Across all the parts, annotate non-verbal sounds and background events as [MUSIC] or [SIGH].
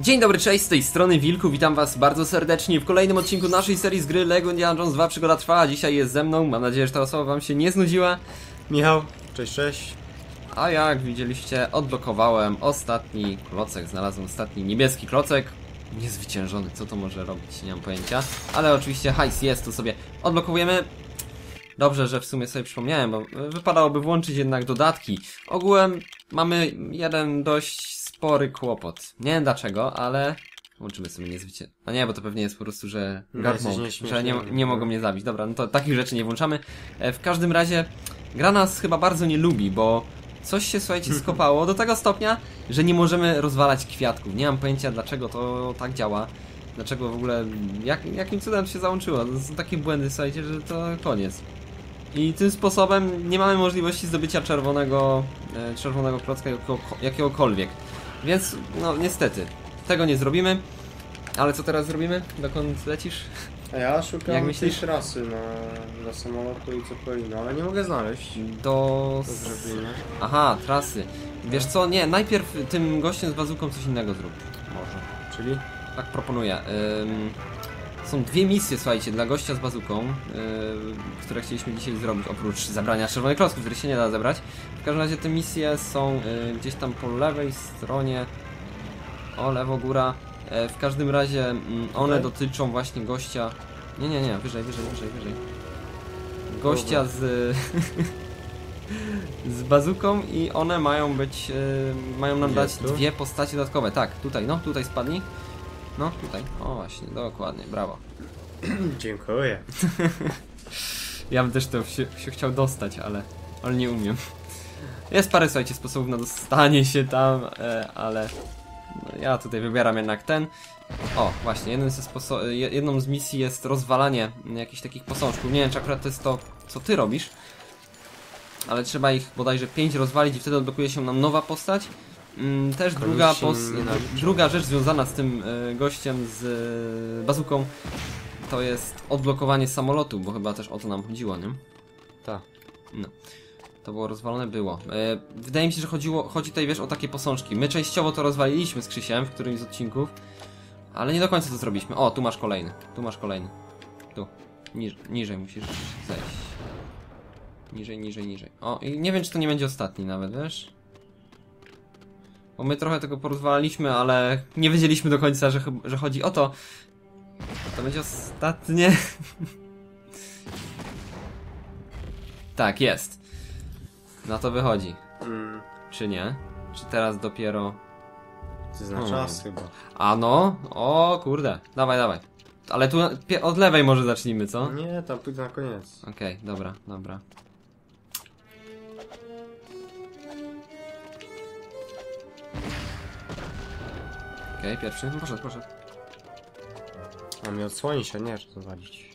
Dzień dobry, cześć, z tej strony Wilku, witam was bardzo serdecznie w kolejnym odcinku naszej serii z gry LEGO Indiana Jones 2 Przygoda Trwa, dzisiaj jest ze mną, mam nadzieję, że ta osoba wam się nie znudziła, Michał, cześć, cześć. a jak widzieliście, odblokowałem ostatni klocek, znalazłem ostatni niebieski klocek, niezwyciężony, co to może robić, nie mam pojęcia, ale oczywiście hajs jest, to sobie odblokowujemy, Dobrze, że w sumie sobie przypomniałem, bo wypadałoby włączyć jednak dodatki. Ogółem mamy jeden dość spory kłopot. Nie wiem dlaczego, ale włączymy sobie niezwycię... A nie, bo to pewnie jest po prostu, że No, mode, nieśmieszny. że nie, nie mogą mnie zabić. Dobra, no to takich rzeczy nie włączamy. E, W każdym razie gra nas chyba bardzo nie lubi, bo coś się, słuchajcie, [LAUGHS] skopało do tego stopnia, że nie możemy rozwalać kwiatków. Nie mam pojęcia dlaczego to tak działa. Dlaczego w ogóle, jak, jakim cudem się załączyło. To są takie błędy, słuchajcie, że to koniec. I tym sposobem nie mamy możliwości zdobycia czerwonego, e, czerwonego klocka jakiego, jakiegokolwiek. Więc, no niestety, tego nie zrobimy. Ale co teraz zrobimy? Dokąd lecisz? A ja szukam Jak tej myślisz? trasy na, na samolotu i co powinno, ale nie mogę znaleźć Do... do zrobienia. Aha, trasy. Wiesz co, nie, najpierw tym gościem z bazuką coś innego zrób. Może. Czyli? Tak proponuję. Ym, są dwie misje, słuchajcie, dla gościa z bazuką, ym, które chcieliśmy dzisiaj zrobić, oprócz zabrania czerwonych klocków, których się nie da zebrać. W każdym razie te misje są y, gdzieś tam po lewej stronie. O, lewo, góra. E, w każdym razie mm, one Tutaj? dotyczą właśnie gościa... Nie, nie, nie, wyżej, wyżej, wyżej, wyżej. Gościa z... [LAUGHS] z bazuką i one mają być... mają nam dać dwie postacie dodatkowe. Tak, tutaj, no, tutaj spadnij. No, tutaj. O, właśnie, dokładnie, brawo. [CLEARS THROAT] Dziękuję. Ja bym też to się, się chciał dostać, ale, ale nie umiem. Jest parę, słuchajcie, sposobów na dostanie się tam, e, ale no, ja tutaj wybieram jednak ten. O, właśnie, jeden ze jedną z misji jest rozwalanie jakichś takich posążków. Nie wiem, czy akurat to jest to, co ty robisz, ale trzeba ich bodajże 5 rozwalić i wtedy odblokuje się nam nowa postać. Mm, Też druga, pos- druga rzecz związana z tym e, gościem z e, bazuką to jest odblokowanie samolotu, bo chyba też o to nam chodziło, nie? Tak. No. To było rozwalone? Było. E, wydaje mi się, że chodziło, chodzi tutaj, wiesz, o takie posążki. My częściowo to rozwaliliśmy z Krzysiem w którymś z odcinków, ale nie do końca to zrobiliśmy. O, tu masz kolejny. Tu masz kolejny. Tu. Niż, niżej musisz zejść. Niżej, niżej, niżej. O, i nie wiem, czy to nie będzie ostatni nawet, wiesz? Bo my trochę tego porozwalaliśmy, ale nie wiedzieliśmy do końca, że, że chodzi o to. To będzie ostatnie. [LAUGHS] tak, jest. Na to wychodzi. Mm, Czy nie? Czy teraz dopiero. to zna Hmm. czas chyba. A no? O kurde. Dawaj, dawaj. Ale tu od lewej może zacznijmy, co? Nie, tam pójdę na koniec. Okej, dobra, dobra. Okej, pierwszy. No poszedł, poszedł. A mnie odsłoni się, nie, że to walić.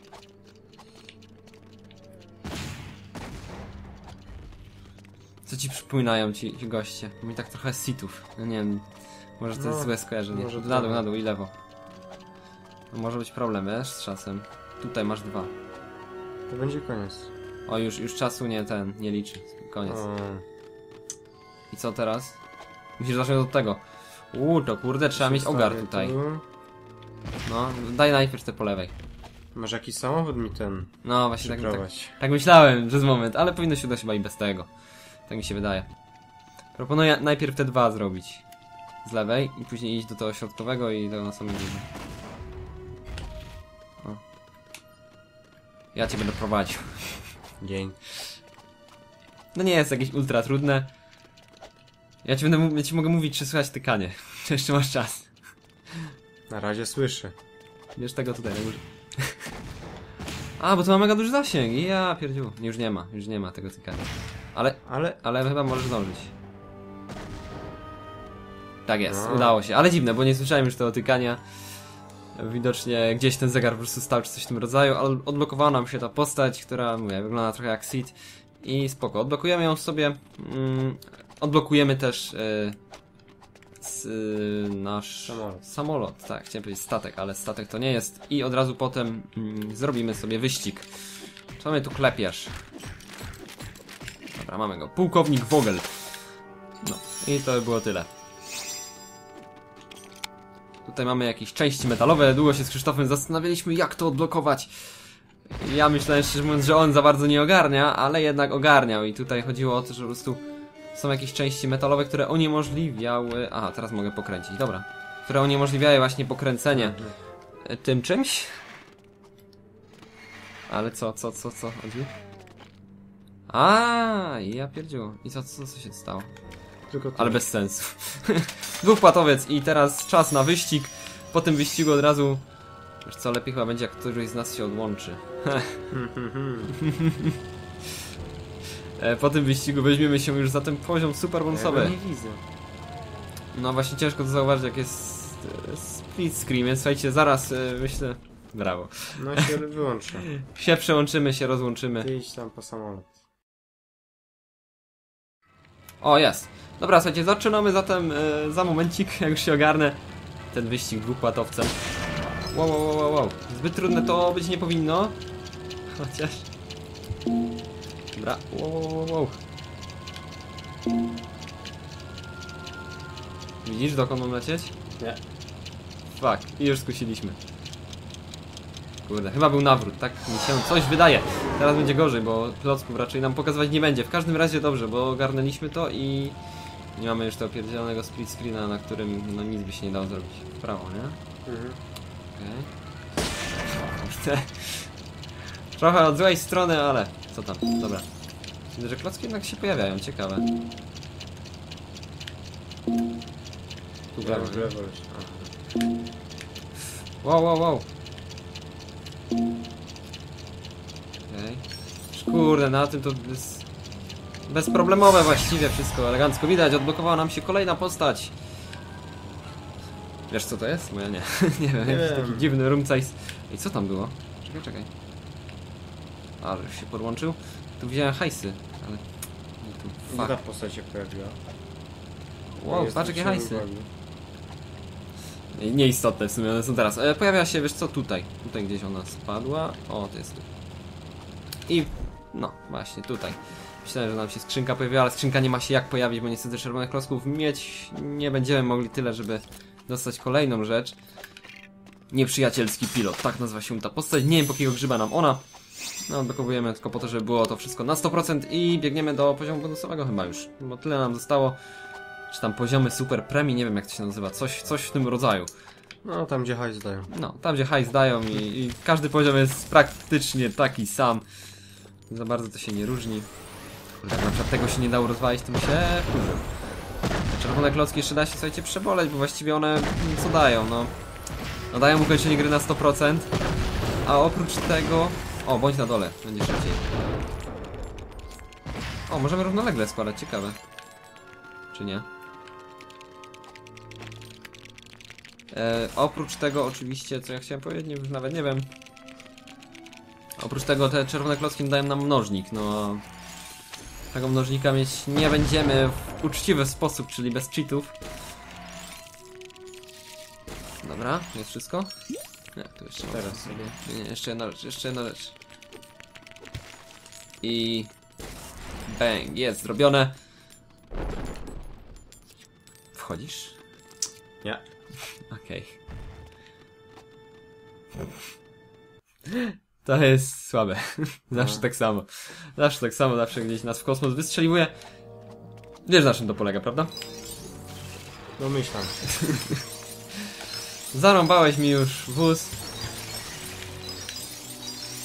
Co ci przypominają ci, ci goście? Mi tak trochę sitów. No nie wiem. Może to jest No, złe skojarzenie. może Na dół, na dół i lewo. No może być problem, wiesz, z czasem. Tutaj masz dwa. To będzie koniec. O, już, już czasu nie ten, nie liczy. Koniec. O, I co teraz? Musisz zacząć od tego. Uuu, to kurde, trzeba mieć ogar zostawię tutaj. tu. No, daj najpierw te po lewej. Może jakiś samochód mi ten No, właśnie tak, tak, przyprowadź. tak myślałem przez moment, ale powinno się udać chyba i bez tego. Tak mi się wydaje. Proponuję najpierw te dwa zrobić. Z lewej i później iść do tego środkowego i do na samym górze. O. Ja cię będę prowadził. Dzień. No nie jest jakieś ultra trudne. Ja ci będę, ja ci mogę mówić, czy słychać tykanie. [LAUGHS] Czy jeszcze masz czas. Na razie słyszę. Bierz tego tutaj na górze. [LAUGHS] A, bo to ma mega duży zasięg. Ja pierdziu. Już nie ma, już nie ma tego tykania. Ale, Ale ale chyba możesz zdążyć. Tak jest, No. udało się. Ale dziwne, bo nie słyszałem już tego tykania. Widocznie gdzieś ten zegar po prostu stał czy coś w tym rodzaju, ale odblokowała nam się ta postać, która, mówię, wygląda trochę jak Sid. I spoko, odblokujemy ją sobie. Mm, odblokujemy też y, s, y, nasz Samolot. samolot. Tak, chciałem powiedzieć statek, ale statek to nie jest. I od razu potem mm, zrobimy sobie wyścig. Co mnie tu klepiesz? Dobra, mamy go. Pułkownik Vogel. No, i to by było tyle. tutaj mamy jakieś części metalowe. Długo się z Krzysztofem zastanawialiśmy, jak to odblokować. Ja myślałem szczerze mówiąc, że on za bardzo nie ogarnia, ale jednak ogarniał. I tutaj chodziło o to, że po prostu są jakieś części metalowe, które uniemożliwiały... Aha, teraz mogę pokręcić, dobra. Które uniemożliwiały właśnie pokręcenie e, tym czymś. Ale co, co, co, co chodzi? A, ja pierdziu. I co, co, co się stało? Tylko Ale bez sensu. [LAUGHS] Dwupłatowiec i teraz czas na wyścig. Po tym wyścigu od razu... Wiesz co, lepiej chyba będzie jak któryś z nas się odłączy. [LAUGHS] E, po tym wyścigu weźmiemy się już za ten poziom super Ja bonusowy. nie widzę. No właśnie ciężko to zauważyć jak jest e, split screen, więc słuchajcie, zaraz e, myślę... Brawo. No się [LAUGHS] wyłączę. Się przełączymy, się rozłączymy. Ty idź tam po samolot. O, jest. Dobra, słuchajcie, zaczynamy zatem e, za momencik, [LAUGHS] jak już się ogarnę, ten wyścig dwupłatowcem. Wow, wow, wow, wow, wow. Zbyt trudne to być nie powinno. [LAUGHS] Chociaż... Dobra, wow, wow, wow, wow. Widzisz, dokąd mam lecieć? Nie. Fuck, i już skusiliśmy. Kurde, chyba był nawrót, tak mi się coś wydaje. Teraz będzie gorzej, bo klocków raczej nam pokazywać nie będzie. W każdym razie dobrze, bo ogarnęliśmy to i nie mamy już tego pierdzielonego split screena, na którym no nic by się nie dało zrobić. W prawo, nie? Mhm. Okej. Kurde. Trochę od złej strony, ale co tam? Dobra. Widzę, że klocki jednak się pojawiają, ciekawe. Tu w lewo, w lewo już. Wow, wow, wow. Okej. Kurde, na tym to jest bezproblemowe właściwie wszystko, elegancko widać, odblokowała nam się kolejna postać. Wiesz co to jest? Bo ja nie. [LAUGHS] nie wiem, Nie jakiś wiem. taki dziwny rumcajs. I co tam było? Czekaj, czekaj. A, że już się podłączył? Tu wziąłem hajsy, ale... Nie tu, fuck. postać się pojawiła? Wow, patrz jakie hajsy. Nie- Nieistotne w sumie one są teraz. E, pojawia się, wiesz co, tutaj. Tutaj gdzieś ona spadła. O, to jest tu. I no, właśnie tutaj. Myślałem, że nam się skrzynka pojawiła, ale skrzynka nie ma się jak pojawić, bo niestety czerwonych klocków mieć nie będziemy mogli tyle, żeby dostać kolejną rzecz. Nieprzyjacielski pilot, tak nazywa się ta postać. Nie wiem po jakiego grzyba nam ona. No, odblokowujemy tylko po to, żeby było to wszystko na 100% i biegniemy do poziomu bonusowego chyba już. Bo tyle nam zostało. Czy tam poziomy super premii, nie wiem jak to się nazywa, coś, coś w tym rodzaju. No tam gdzie hajs dają. No, tam gdzie hajs dają i, i każdy poziom jest praktycznie taki sam. Za bardzo to się nie różni. Kurde, na przykład tego się nie dało rozwalić, by się wkurzył. Czerwone klocki jeszcze da się, słuchajcie, przeboleć, bo właściwie one mm, co dają, no. No dają ukończenie gry na 100%, a oprócz tego... O, bądź na dole, będzie szybciej. O, możemy równolegle składać, ciekawe. Czy nie? E, oprócz tego oczywiście, co ja chciałem powiedzieć, nie, nawet nie wiem. Oprócz tego te czerwone klocki dają nam mnożnik, no tego mnożnika mieć nie będziemy w uczciwy sposób, czyli bez cheatów. Dobra, jest wszystko? Nie, tu jeszcze Teraz sobie. Nie, jeszcze jedna rzecz, jeszcze jedna rzecz. I... Bang, jest zrobione. Wchodzisz? Nie. Okej. To jest słabe. [LAUGHS] Zawsze No. tak samo. Zawsze tak samo, zawsze gdzieś nas w kosmos wystrzeliwuje. Wiesz na czym to polega, prawda? No myślam. [LAUGHS] Zarąbałeś mi już wóz.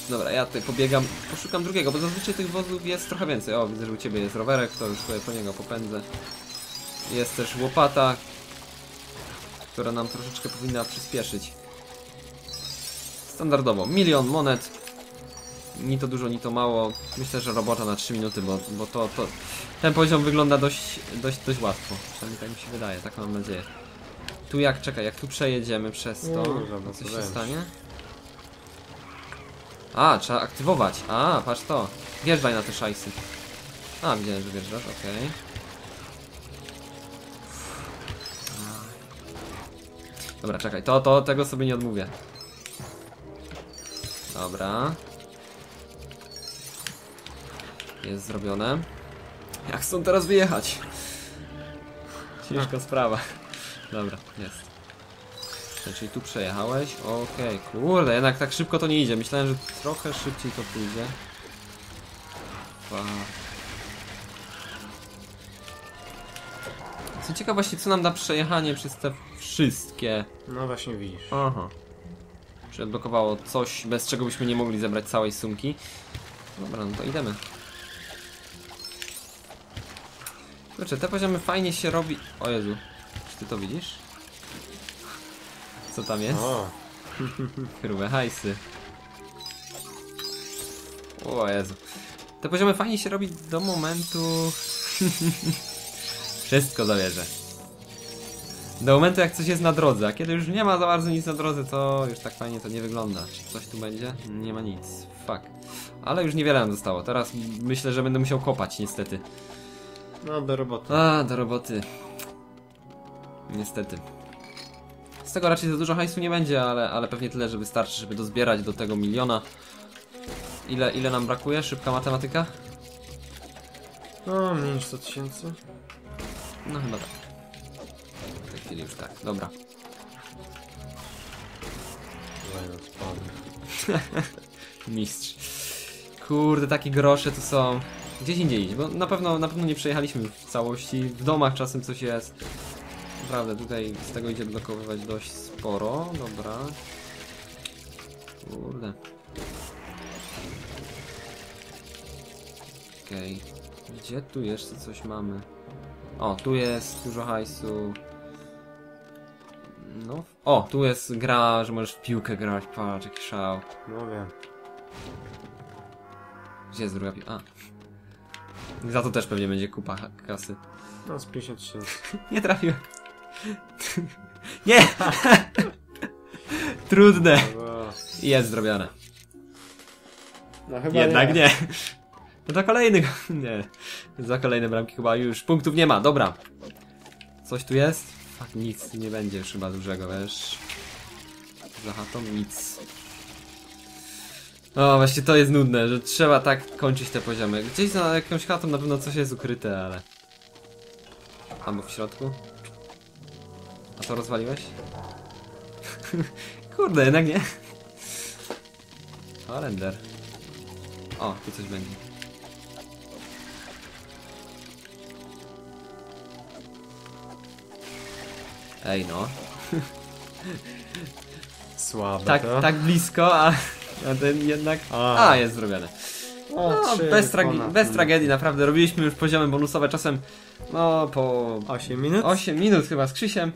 Dobra, ja tutaj pobiegam, poszukam drugiego, bo zazwyczaj tych wozów jest trochę więcej. O, widzę, że u ciebie jest rowerek, to już sobie po niego popędzę. Jest też łopata, która nam troszeczkę powinna przyspieszyć. Standardowo, milion monet. Ni to dużo, ni to mało. Myślę, że robota na 3 minuty, bo, bo to, to... Ten poziom wygląda dość, dość, dość łatwo. Przynajmniej tak mi się wydaje, tak mam nadzieję. Tu jak, czekaj, jak tu przejedziemy przez to, Kurwa, to no coś się stanie? A, trzeba aktywować. A, patrz to. Wjeżdżaj na te szajsy. A, widziałem, że wjeżdżasz, okej. Dobra, czekaj, to, to, tego sobie nie odmówię. Dobra. Jest zrobione. Jak stąd teraz wyjechać? Ciężka sprawa. Dobra, jest. Czyli tu przejechałeś? Okej, kurde, jednak tak szybko to nie idzie. Myślałem, że trochę szybciej to pójdzie. Dwa. Co ciekawe właśnie, co nam da przejechanie przez te wszystkie... No właśnie widzisz. Aha. Czy odblokowało coś, bez czego byśmy nie mogli zebrać całej sumki. Dobra, no to idziemy. Kurczę, te poziomy fajnie się robi... O Jezu, czy ty to widzisz? Co tam jest? O, [LAUGHS] Grube hajsy. O Jezu. Te poziomy fajnie się robi do momentu... [LAUGHS] Wszystko zawierzę. Do momentu jak coś jest na drodze, a kiedy już nie ma za bardzo nic na drodze, to już tak fajnie to nie wygląda. Czy coś tu będzie? Nie ma nic. Fuck. Ale już niewiele nam zostało. Teraz myślę, że będę musiał kopać niestety. no do roboty. A, do roboty. Niestety. Z tego raczej za dużo hajsu nie będzie, ale, ale pewnie tyle, że wystarczy, żeby dozbierać do tego miliona. Ile, ile nam brakuje? Szybka matematyka? No, mniej niż 100 tysięcy. No chyba tak. W tej chwili już tak, dobra. [LAUGHS] Mistrz. Kurde, takie grosze tu są. Gdzieś indziej iść, bo na pewno, na pewno nie przejechaliśmy w całości. W domach czasem coś jest. Naprawdę, tutaj z tego idzie blokowywać dość sporo. Dobra. Kurde. Okej. Gdzie tu jeszcze coś mamy? O, tu jest dużo hajsu. No. O, tu jest gra, że możesz w piłkę grać. Patrz, jaki szał. No wiem. Gdzie jest druga piłka? A. Za to też pewnie będzie kupa kasy. No z 50 tysięcy. [LAUGHS] Nie trafiłem. [LAUGHS] Nie! Trudne. Jest zrobione. No chyba Jednak nie. No to kolejnych. [LAUGHS] Nie. Za kolejne bramki chyba już punktów nie ma. Dobra. Coś tu jest? Fak, nic nie będzie już chyba dużego, wiesz. Za chatą nic. O, właśnie to jest nudne, że trzeba tak kończyć te poziomy. Gdzieś za jakąś chatą na pewno coś jest ukryte, ale... Albo w środku? A to rozwaliłeś? [LAUGHS] Kurde, jednak nie. O, render. O, tu coś będzie. Ej no. Słabe Tak, to. tak blisko, a, a ten jednak... A. A, jest zrobione. O, No, bez, tragi ponad bez tragedii, naprawdę. Robiliśmy już poziomy bonusowe czasem, no, po 8 minut? 8 minut chyba z Krzysiem.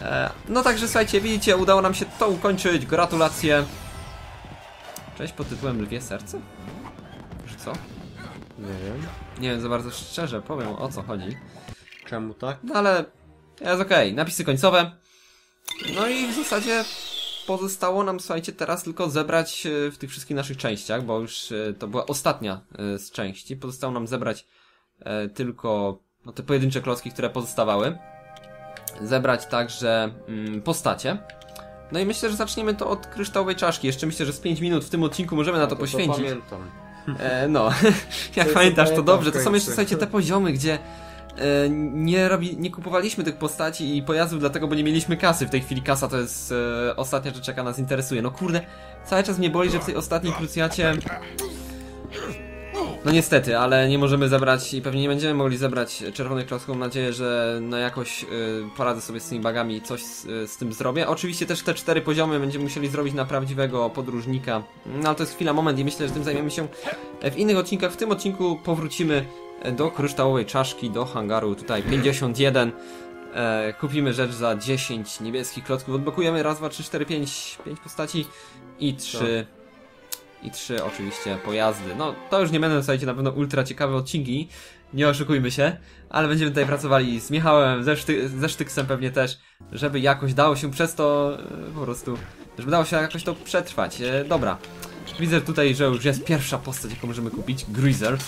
E, no także słuchajcie, widzicie, udało nam się to ukończyć. Gratulacje. Cześć pod tytułem Lwie Serce? Że co? Nie wiem. Nie wiem za bardzo szczerze, powiem o co chodzi. Czemu tak? No ale jest okej, napisy końcowe. No i w zasadzie pozostało nam, słuchajcie, teraz tylko zebrać e, w tych wszystkich naszych częściach, bo już e, to była ostatnia e, z części. Pozostało nam zebrać tylko no, te pojedyncze klocki, które pozostawały. Zebrać także mm, postacie. No i myślę, że zaczniemy to od kryształowej czaszki. Jeszcze myślę, że z 5 minut w tym odcinku możemy na to poświęcić. pamiętam. E, no, [LAUGHS] jak To pamiętasz, to dobrze. To są jeszcze, słuchajcie, te poziomy, gdzie nie, robi, nie kupowaliśmy tych postaci i pojazdów, dlatego, bo nie mieliśmy kasy. W tej chwili kasa to jest e, ostatnia rzecz, jaka nas interesuje. No kurde, cały czas mnie boli, że w tej ostatniej krucjacie... No niestety, ale nie możemy zebrać i pewnie nie będziemy mogli zebrać czerwonych klocków. Mam nadzieję, że no jakoś y, poradzę sobie z tymi bagami i coś z, y, z tym zrobię. Oczywiście też te cztery poziomy będziemy musieli zrobić na prawdziwego podróżnika. No ale to jest chwila, moment i myślę, że tym zajmiemy się w innych odcinkach. W tym odcinku powrócimy do kryształowej czaszki, do hangaru tutaj 51. E, kupimy rzecz za 10 niebieskich klocków. Odblokujemy raz, dwa, trzy, cztery, pięć, pięć postaci i trzy i trzy oczywiście pojazdy. No, to już nie będą, słuchajcie, na pewno ultra ciekawe odcinki, nie oszukujmy się, ale będziemy tutaj pracowali z Michałem, ze, szty ze Sztyksem pewnie też, żeby jakoś dało się przez to e, po prostu, żeby dało się jakoś to przetrwać. E, dobra. Widzę tutaj, że już jest pierwsza postać, jaką możemy kupić, Greaser.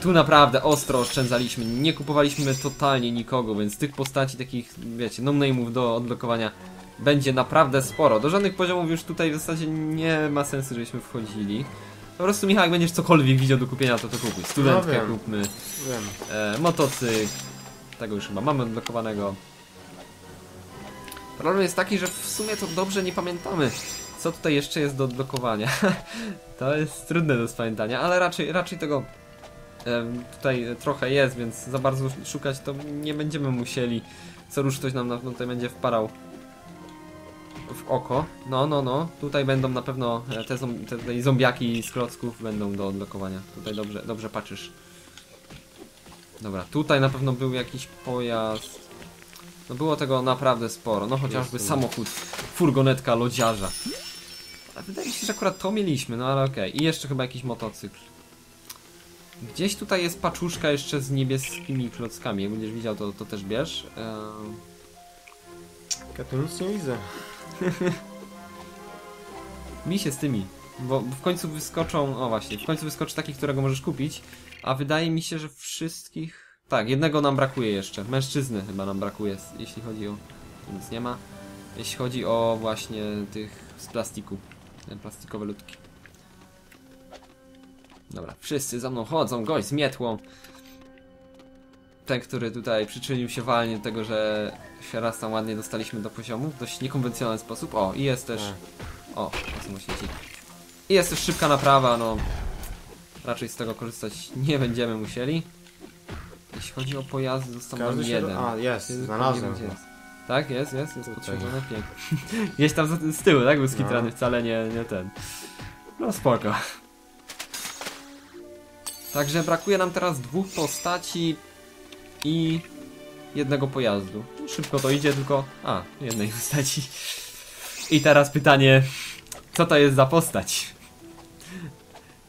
Tu naprawdę ostro oszczędzaliśmy, nie kupowaliśmy totalnie nikogo, więc tych postaci takich, wiecie, no-name'ów do odblokowania będzie naprawdę sporo. Do żadnych poziomów już tutaj w zasadzie nie ma sensu, żebyśmy wchodzili. Po prostu Michał, jak będziesz cokolwiek widział do kupienia, to to kupuj. Studentkę No wiem. kupmy, Wiem. e, motocykl, tego już chyba mamy odblokowanego. Problem jest taki, że w sumie to dobrze nie pamiętamy, co tutaj jeszcze jest do odblokowania. [LAUGHS] to jest trudne do spamiętania, ale raczej, raczej tego tutaj trochę jest, więc za bardzo szukać to nie będziemy musieli. Co rusz ktoś nam na pewno tutaj będzie wparał w oko. No, no, no. Tutaj będą na pewno e, te, te tutaj zombiaki z klocków będą do odblokowania. Tutaj dobrze, dobrze patrzysz. Dobra, tutaj na pewno był jakiś pojazd. No było tego naprawdę sporo. No chociażby samochód, furgonetka lodziarza. Wydaje mi się, że akurat to mieliśmy, no ale okej. I jeszcze chyba jakiś motocykl. Gdzieś tutaj jest paczuszka jeszcze z niebieskimi klockami. Jak będziesz widział, to, to też bierz. Ja tu nic nie widzę. [LAUGHS] Mi się z tymi, bo w końcu wyskoczą, o właśnie, w końcu wyskoczy taki, którego możesz kupić, a wydaje mi się, że wszystkich, tak, jednego nam brakuje jeszcze, mężczyzny chyba nam brakuje, jeśli chodzi o, nic nie ma, jeśli chodzi o właśnie tych z plastiku, te plastikowe ludki. Dobra, wszyscy za mną chodzą, gość z mietłą. Ten, który tutaj przyczynił się walnie do tego, że się raz tam ładnie dostaliśmy do poziomu w dość niekonwencjonalny sposób. O, i jest też... Tak. O, to są świeci. I jest też szybka naprawa, no. Raczej z tego korzystać nie będziemy musieli. Jeśli chodzi o pojazdy, został nam jeden. A, jest, znalazłem jest. Tak, jest, jest, jest potrzebne, pięknie. [LAUGHS] Gdzieś tam z, z tyłu, tak? Był skitrany, No. wcale nie, nie ten. No spoko. Także brakuje nam teraz dwóch postaci i jednego pojazdu. Szybko to idzie, tylko... A, jednej [LAUGHS] postaci. I teraz pytanie, co to jest za postać?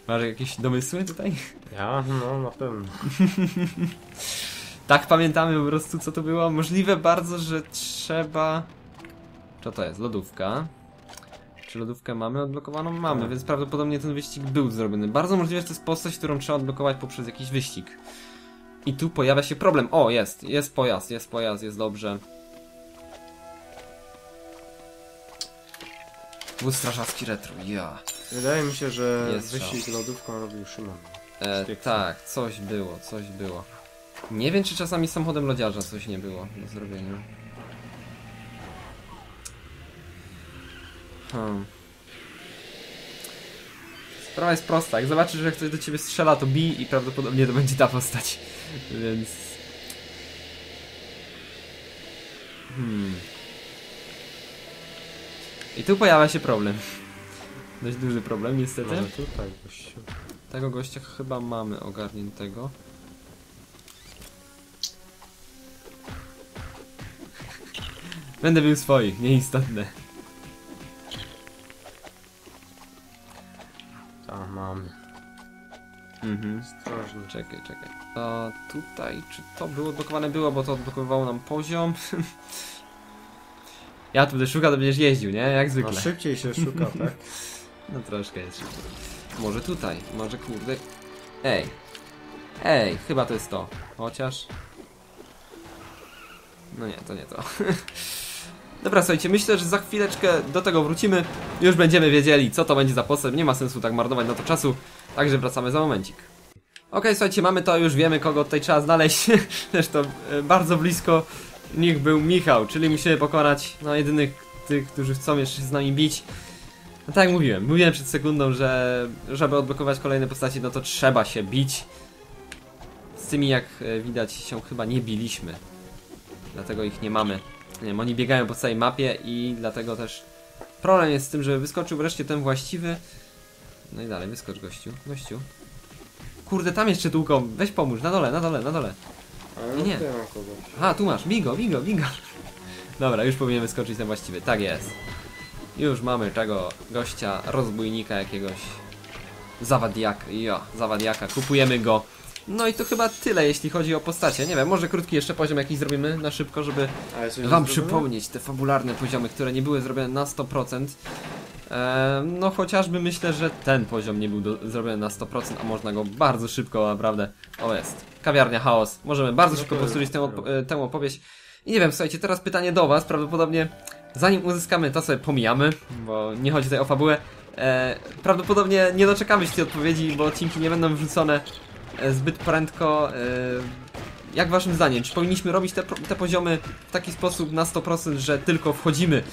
Masz jakieś domysły tutaj? Ja? No, na pewno. [LAUGHS] Tak pamiętamy po prostu co to było. Możliwe bardzo, że trzeba... Co to jest? Lodówka. Czy lodówkę mamy odblokowaną? Mamy, Tak. więc prawdopodobnie ten wyścig był zrobiony. Bardzo możliwe, że to jest postać, którą trzeba odblokować poprzez jakiś wyścig. I tu pojawia się problem. O, jest, jest pojazd, jest pojazd, jest dobrze. Wóz strażacki retro, ja. Wydaje mi się, że Jest wyścig z lodówką robił Szymon. E, tak, coś było, coś było. Nie wiem, czy czasami samochodem lodziarza coś nie było do zrobienia. Hmm. Sprawa jest prosta. Jak zobaczysz, że ktoś do ciebie strzela, to bij i prawdopodobnie to będzie ta postać. [LAUGHS] Więc. Hmm. I tu pojawia się problem. [LAUGHS] Dość duży problem, niestety. Może tutaj gościu. Tego gościa chyba mamy ogarniętego. Będę był swoich, nieistotne. Tam mamy. Mhm. Ostrożnie. Czekaj, czekaj. A tutaj, czy to było odblokowane? Było, bo to odblokowało nam poziom. [LAUGHS] ja tu będę szukał, to będziesz jeździł, nie? Jak No zwykle. szybciej się szuka, [LAUGHS] tak? No troszkę jest szybciej. Może tutaj, może kurde. Ej. Ej, chyba to jest to. Chociaż. No nie, to nie to. [LAUGHS] Dobra, słuchajcie, myślę, że za chwileczkę do tego wrócimy. Już będziemy wiedzieli, co to będzie za postęp. Nie ma sensu tak marnować na to czasu. Także wracamy za momencik. Okej, słuchajcie, mamy to, już wiemy kogo tutaj trzeba znaleźć. [LAUGHS] Zresztą e, bardzo blisko nich był Michał, czyli musimy pokonać no, jedynych tych, którzy chcą jeszcze z nami bić. No tak jak mówiłem, mówiłem przed sekundą, że żeby odblokować kolejne postaci, no to trzeba się bić. Z tymi jak e, widać się chyba nie biliśmy. Dlatego ich nie mamy. Nie wiem, oni biegają po całej mapie i dlatego też problem jest z tym, że wyskoczył wreszcie ten właściwy. No i dalej, wyskocz gościu, gościu. Kurde, tam jeszcze długo, weź pomóż, na dole, na dole, na dole. Ale Nie, no nie. kogoś. Aha, tu masz, bigo, bigo, bigo. [LAUGHS] Dobra, już powinien wyskoczyć ten właściwy, tak jest. Już mamy czego gościa, rozbójnika jakiegoś. Zawadiaka, jo, zawadiaka, kupujemy go. No i to chyba tyle, jeśli chodzi o postacie. Nie wiem, może krótki jeszcze poziom jakiś zrobimy na szybko, żeby wam zrobione? przypomnieć te fabularne poziomy, które nie były zrobione na 100%. Eee, no chociażby myślę, że ten poziom nie był do, zrobiony na 100%, a można go bardzo szybko naprawdę. O jest. Kawiarnia Chaos. Możemy bardzo No szybko powtórzyć tę, op- e, tę opowieść. I nie wiem, słuchajcie, teraz pytanie do was. Prawdopodobnie zanim uzyskamy to sobie pomijamy, bo nie chodzi tutaj o fabułę. E, prawdopodobnie nie doczekamy się tej odpowiedzi, bo odcinki nie będą wrzucone e, zbyt prędko. E, jak waszym zdaniem, czy powinniśmy robić te, te poziomy w taki sposób na 100%, że tylko wchodzimy,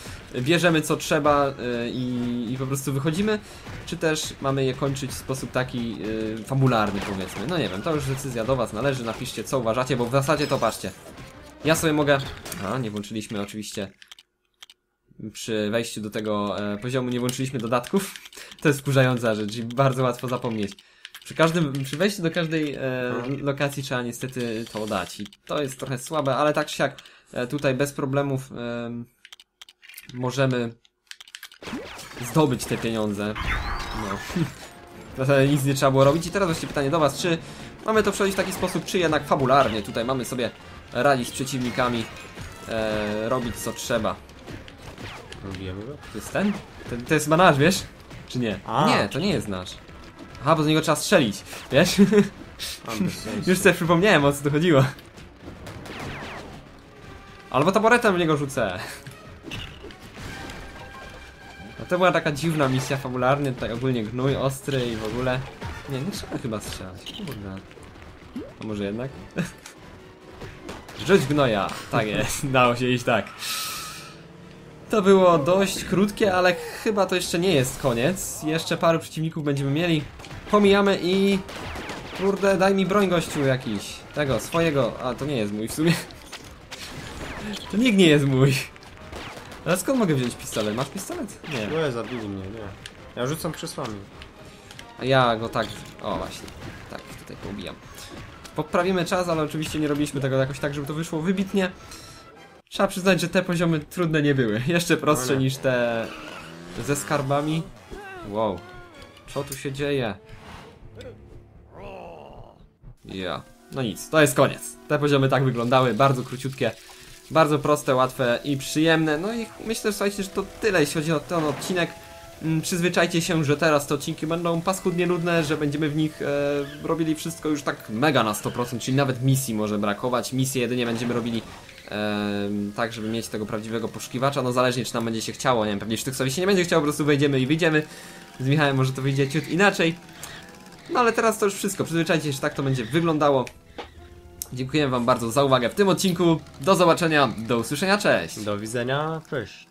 bierzemy co trzeba y, i, i po prostu wychodzimy, czy też mamy je kończyć w sposób taki fabularny powiedzmy. No nie wiem, to już decyzja do was należy, napiszcie co uważacie, bo w zasadzie to patrzcie. Ja sobie mogę... A, nie włączyliśmy oczywiście przy wejściu do tego e, poziomu, nie włączyliśmy dodatków. [LAUGHS] To jest wkurzająca rzecz i bardzo łatwo zapomnieć. Przy każdym, przy wejściu do każdej e, lokacji trzeba niestety to dać i to jest trochę słabe, ale tak czy siak e, tutaj bez problemów em, możemy zdobyć te pieniądze. No. [LAUGHS] Zasadzie nic nie trzeba było robić i teraz właśnie pytanie do was, czy mamy to przechodzić w taki sposób, czy jednak fabularnie tutaj mamy sobie radzić z przeciwnikami, e, robić co trzeba. Bijemy go? To jest ten? ten? To jest ma nasz, wiesz? Czy nie? A. Nie, to nie jest nasz. Aha, bo z niego trzeba strzelić, wiesz? [LAUGHS] Już sobie przypomniałem o co tu chodziło. Albo taboretem w niego rzucę. No to była taka dziwna misja fabularnie, tutaj ogólnie gnój ostry i w ogóle. Nie, nie trzeba chyba strzelać, kurde. A może jednak? [LAUGHS] Rzuć gnoja, tak jest, [LAUGHS] dało się iść tak. To było dość krótkie, ale chyba to jeszcze nie jest koniec. Jeszcze paru przeciwników będziemy mieli. Pomijamy i Kurde, daj mi broń gościu jakiś. Tego, swojego. A, to nie jest mój w sumie. To nikt nie jest mój. Ale skąd mogę wziąć pistolet? Masz pistolet? Nie. Nie, zabili mnie, nie. Ja rzucam krzesłami. A ja go tak... O, właśnie. Tak, tutaj poubijam. Poprawimy czas, ale oczywiście nie robiliśmy tego jakoś tak, żeby to wyszło wybitnie. Trzeba przyznać, że te poziomy trudne nie były. Jeszcze prostsze niż te ze skarbami. Wow. Co tu się dzieje? Ja. No nic, to jest koniec. Te poziomy tak wyglądały, bardzo króciutkie, bardzo proste, łatwe i przyjemne. No i myślę, słuchajcie, że to tyle, jeśli chodzi o ten odcinek. Mm, Przyzwyczajcie się, że teraz te odcinki będą paskudnie nudne, że będziemy w nich e, robili wszystko już tak mega na 100%, czyli nawet misji może brakować. Misje jedynie będziemy robili tak, żeby mieć tego prawdziwego poszukiwacza, no zależnie czy nam będzie się chciało, nie wiem, pewnie Sztyksowi się nie będzie chciało, po prostu wejdziemy i wyjdziemy. Z Michałem może to wyjdzie ciut inaczej. No ale teraz to już wszystko, przyzwyczajcie się, że tak to będzie wyglądało. Dziękuję wam bardzo za uwagę w tym odcinku. Do zobaczenia, do usłyszenia, cześć! Do widzenia, cześć.